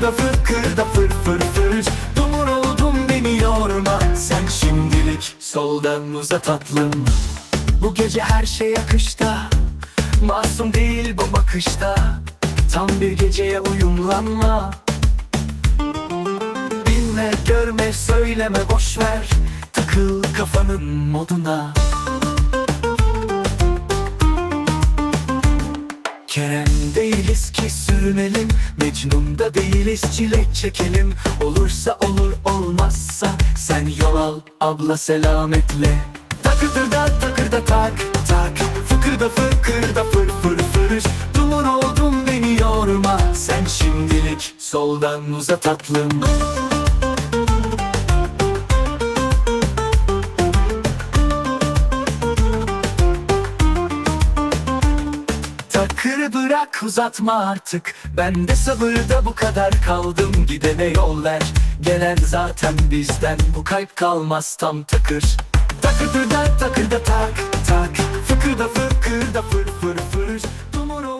Fıkırda fıkırda fır fır fır Dumur oldum beni yorma Sen şimdilik soldan uzat tatlım. Bu gece her şey akışta. Masum değil bu bakışta. Tam bir geceye uyumlanma. Dinle görme söyleme boş ver Takıl kafanın moduna Kerem değiliz ki sürünelim. Mecnun da değiliz çile çekelim. Olursa olur olmazsa Sen yol al abla selametle. Takırdır da takırda tak tak. Fıkırda fıkırda fır fır fır Duman oldum beni yorma Sen şimdilik soldan uzat tatlım bırak uzatma artık. Ben de sabırda bu kadar kaldım. Gidene yol ver. Gelen zaten bizden. Bu kalp kalmaz tam takır. Takırda takırda tak tak. Fıkırda fıkırda fır fır fır. Dumur